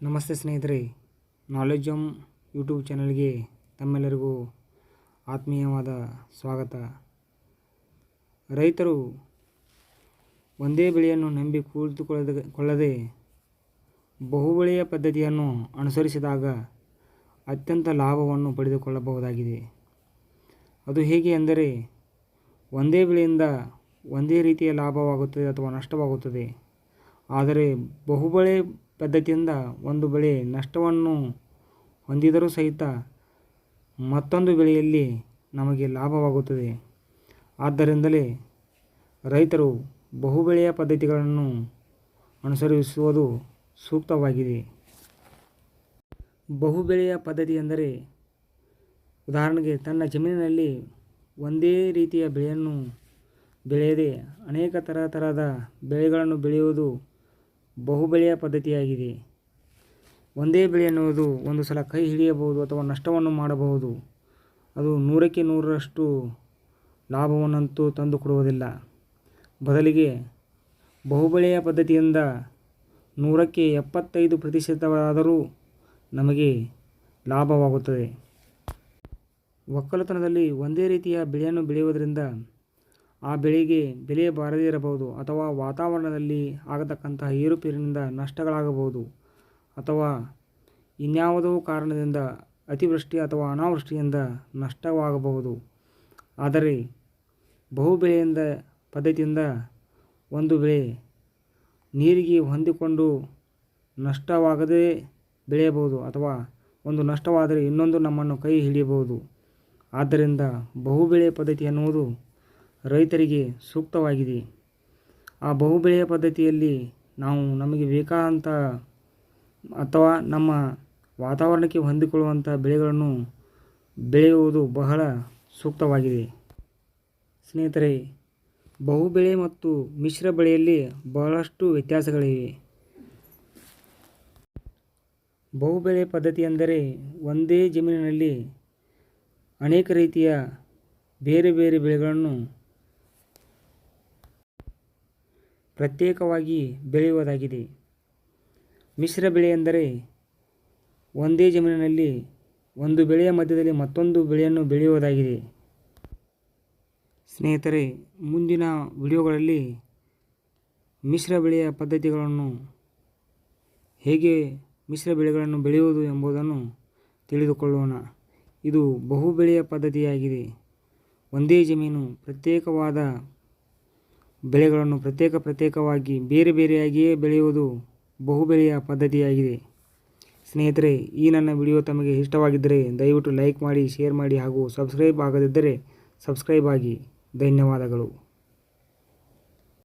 ನಮಸ್ತೆ ಸ್ನೇಹಿತರೆ. Knowledge am YouTube ಚಾನಲ್ಗೆ ತಮ್ಮೆಲ್ಲರಿಗೂ ಆತ್ಮೀಯವಾದ ಸ್ವಾಗತ. ರೈತರು ಒಂದೇ ಬೆಳೆಯನ್ನು ನಂಬಿ ಕುಳಿತುಕೊಳ್ಳದ, ಕೊಳ್ಳದೆ ಬಹುಬೆಳೆಯ ಪದ್ಧತಿಯನ್ನು ಅನುಸರಿಸಿದಾಗ ಅತ್ಯಂತ ಲಾಭವನ್ನು ಪಡೆದುಕೊಳ್ಳಬಹುದಾಗಿದೆ. ಅದು ಹೇಗೆ ಎಂದರೆ ಒಂದೇ ಬೆಳೆಯಿಂದ ಒಂದೇ ರೀತಿಯ ಲಾಭವಾಗುತ್ತದೆ ಅಥವಾ ನಷ್ಟವಾಗುತ್ತದೆ. ಆದರೆ ಬಹುಬೆಳೆ ಪದ್ಧತಿಯಿಂದ ಒಂದು ಬೆಳೆ ನಷ್ಟವನ್ನು ಹೊಂದಿದರೂ ಸಹಿತ ಮತ್ತೊಂದು ಬೆಳೆಯಲ್ಲಿ ನಮಗೆ ಲಾಭವಾಗುತ್ತದೆ. ಆದ್ದರಿಂದಲೇ ರೈತರು ಬಹುಬೆಳೆಯ ಪದ್ಧತಿಗಳನ್ನು ಅನುಸರಿಸುವುದು ಸೂಕ್ತವಾಗಿದೆ. ಬಹುಬೆಳೆಯ ಪದ್ಧತಿ ಎಂದರೆ ಉದಾಹರಣೆಗೆ ತನ್ನ ಜಮೀನಿನಲ್ಲಿ ಒಂದೇ ರೀತಿಯ ಬೆಳೆಯನ್ನು ಬೆಳೆಯದೆ ಅನೇಕ ಥರ ಥರದ ಬೆಳೆಗಳನ್ನು ಬೆಳೆಯುವುದು ಬಹುಬೆಳೆಯ ಪದ್ಧತಿಯಾಗಿದೆ. ಒಂದೇ ಬೆಳೆ ಅನ್ನುವುದು ಒಂದು ಸಲ ಕೈ ಹಿಡಿಯಬಹುದು ಅಥವಾ ನಷ್ಟವನ್ನು ಮಾಡಬಹುದು. ಅದು ನೂರಕ್ಕೆ ನೂರರಷ್ಟು ಲಾಭವನ್ನಂತೂ ತಂದು ಕೊಡುವುದಿಲ್ಲ. ಬದಲಿಗೆ ಬಹುಬೆಳೆಯ ಪದ್ಧತಿಯಿಂದ ನೂರಕ್ಕೆ ಎಪ್ಪತ್ತೈದು ಪ್ರತಿಶತವಾದರೂ ನಮಗೆ ಲಾಭವಾಗುತ್ತದೆ. ಒಕ್ಕಲುತನದಲ್ಲಿ ಒಂದೇ ರೀತಿಯ ಬೆಳೆಯನ್ನು ಬೆಳೆಯುವುದರಿಂದ ಆ ಬೆಳೆಗೆ ಬೆಲೆ ಬಾರದೇ ಇರಬಹುದು ಅಥವಾ ವಾತಾವರಣದಲ್ಲಿ ಆಗತಕ್ಕಂತಹ ಏರುಪೇರಿನಿಂದ ನಷ್ಟಗಳಾಗಬಹುದು ಅಥವಾ ಇನ್ಯಾವುದೋ ಕಾರಣದಿಂದ ಅತಿವೃಷ್ಟಿ ಅಥವಾ ಅನಾವೃಷ್ಟಿಯಿಂದ ನಷ್ಟವಾಗಬಹುದು. ಆದರೆ ಬಹು ಬೆಳೆಯಿಂದ ಪದ್ಧತಿಯಿಂದ ಒಂದು ಬೆಳೆ ನೀರಿಗೆ ಹೊಂದಿಕೊಂಡು ನಷ್ಟವಾಗದೇ ಬೆಳೆಯಬಹುದು ಅಥವಾ ಒಂದು ನಷ್ಟವಾದರೆ ಇನ್ನೊಂದು ನಮ್ಮನ್ನು ಕೈ ಹಿಡಿಯಬಹುದು. ಆದ್ದರಿಂದ ಬಹುಬೆಳೆ ಪದ್ಧತಿ ಎನ್ನುವುದು ರೈತರಿಗೆ ಸೂಕ್ತವಾಗಿದೆ. ಆ ಬಹುಬೆಳೆಯ ಪದ್ಧತಿಯಲ್ಲಿ ನಾವು ನಮಗೆ ಬೇಕಾದಂಥ ಅಥವಾ ನಮ್ಮ ವಾತಾವರಣಕ್ಕೆ ಹೊಂದಿಕೊಳ್ಳುವಂಥ ಬೆಳೆಗಳನ್ನು ಬೆಳೆಯುವುದು ಬಹಳ ಸೂಕ್ತವಾಗಿದೆ. ಸ್ನೇಹಿತರೆ, ಬಹುಬೆಳೆ ಮತ್ತು ಮಿಶ್ರ ಬೆಳೆಯಲ್ಲಿ ಬಹಳಷ್ಟು ವ್ಯತ್ಯಾಸಗಳಿವೆ. ಬಹುಬೆಳೆ ಪದ್ಧತಿ ಎಂದರೆ ಒಂದೇ ಜಮೀನಿನಲ್ಲಿ ಅನೇಕ ರೀತಿಯ ಬೇರೆ ಬೇರೆ ಬೆಳೆಗಳನ್ನು ಪ್ರತ್ಯೇಕವಾಗಿ ಬೆಳೆಯುವುದಾಗಿದೆ. ಮಿಶ್ರ ಬೆಳೆ ಎಂದರೆ ಒಂದೇ ಜಮೀನಿನಲ್ಲಿ ಒಂದು ಬೆಳೆಯ ಮಧ್ಯದಲ್ಲಿ ಮತ್ತೊಂದು ಬೆಳೆಯನ್ನು ಬೆಳೆಯುವುದಾಗಿದೆ. ಸ್ನೇಹಿತರೆ, ಮುಂದಿನ ವಿಡಿಯೋಗಳಲ್ಲಿ ಮಿಶ್ರ ಬೆಳೆಯ ಪದ್ಧತಿಗಳನ್ನು, ಹೇಗೆ ಮಿಶ್ರ ಬೆಳೆಗಳನ್ನು ಬೆಳೆಯುವುದು ಎಂಬುದನ್ನು ತಿಳಿದುಕೊಳ್ಳೋಣ. ಇದು ಬಹು ಬೆಳೆಯ ಪದ್ಧತಿಯಾಗಿದೆ. ಒಂದೇ ಜಮೀನು ಪ್ರತ್ಯೇಕವಾದ ಬೆಳೆಗಳನ್ನು ಪ್ರತ್ಯೇಕ ಪ್ರತ್ಯೇಕವಾಗಿ ಬೇರೆ ಬೇರೆಯಾಗಿಯೇ ಬೆಳೆಯುವುದು ಬಹುಬೆಳೆಯ ಪದ್ಧತಿಯಾಗಿದೆ. ಸ್ನೇಹಿತರೆ, ಈ ನನ್ನ ವಿಡಿಯೋ ತಮಗೆ ಇಷ್ಟವಾಗಿದ್ದರೆ ದಯವಿಟ್ಟು ಲೈಕ್ ಮಾಡಿ, ಶೇರ್ ಮಾಡಿ ಹಾಗೂ ಸಬ್ಸ್ಕ್ರೈಬ್ ಆಗದಿದ್ದರೆ ಸಬ್ಸ್ಕ್ರೈಬ್ ಆಗಿ. ಧನ್ಯವಾದಗಳು.